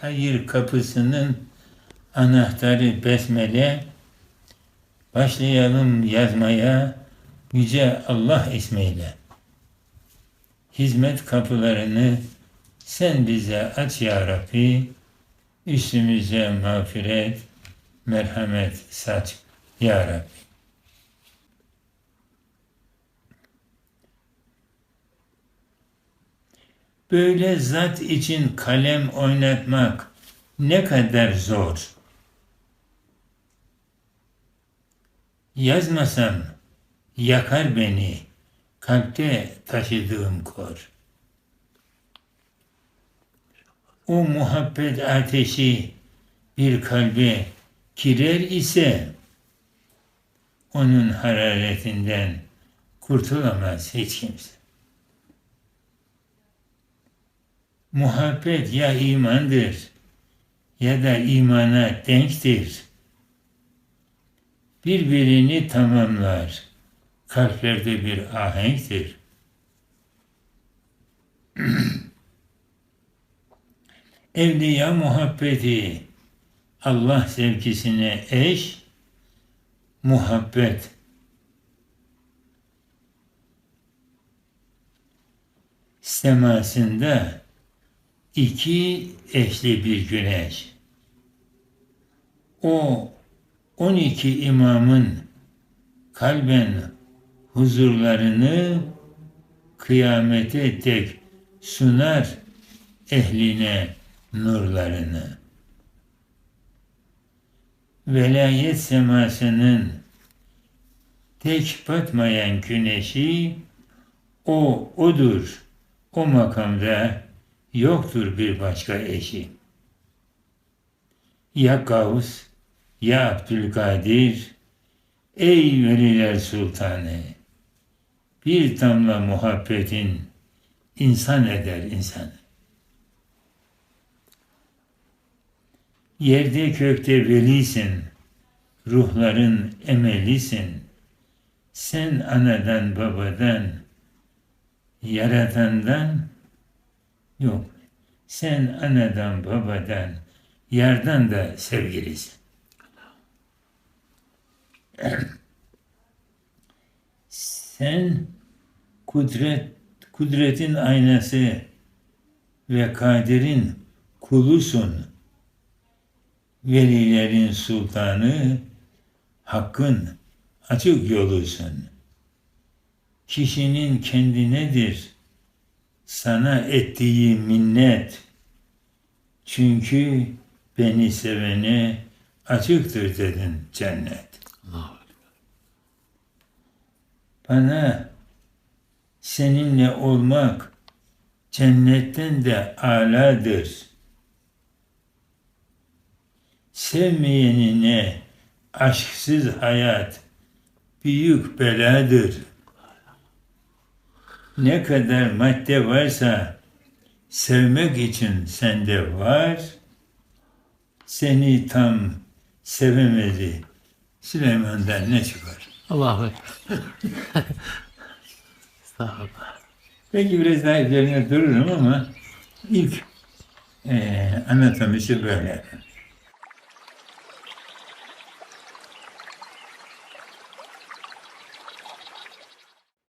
hayır kapısının anahtarı besmele. Başlayalım yazmaya Yüce Allah ismiyle. Hizmet kapılarını sen bize aç ya Rabbi. Üstümüze mağfiret, merhamet saç ya Rabbi. Böyle zat için kalem oynatmak ne kadar zor. Yazmasam yakar beni kalpte taşıdığım kor. O muhabbet ateşi bir kalbe girer ise onun hararetinden kurtulamaz hiç kimse. Muhabbet ya imandır ya da imana denktir. Birbirini tamamlar. Kalplerde bir ahenktir. Evliya muhabbeti Allah sevgisine eş, muhabbet semasında iki eşli bir güneş. O 12 imamın kalben huzurlarını kıyamete tek sunar ehline nurlarını. Velayet semasının tek batmayan güneşi o odur. O makamda yoktur bir başka eşi. Ya Gavs, ya Abdülkadir, ey veliler sultanı, bir damla muhabbetin insan eder insanı. Yerde kökte velisin, ruhların emelisin. Sen anadan babadan, yaratandan yok. Sen anadan babadan, yardan da sevgilisin. Sen kudret, kudretin aynası ve kaderin kulusun. Velilerin sultanı, hakkın açık yolusun. Kişinin kendinedir sana ettiği minnet. Çünkü beni sevene açıktır dedin cennet. Bana seninle olmak cennetten de aladır. Sevmeyenine aşksız hayat büyük beladır. Ne kadar madde varsa sevmek için sende var. Seni tam sevemedi. Süleyman'dan ne çıkar? Ekber. Estağfurullah. Belki biraz daha üzerine dururum ama ilk eee anatomisi böyle.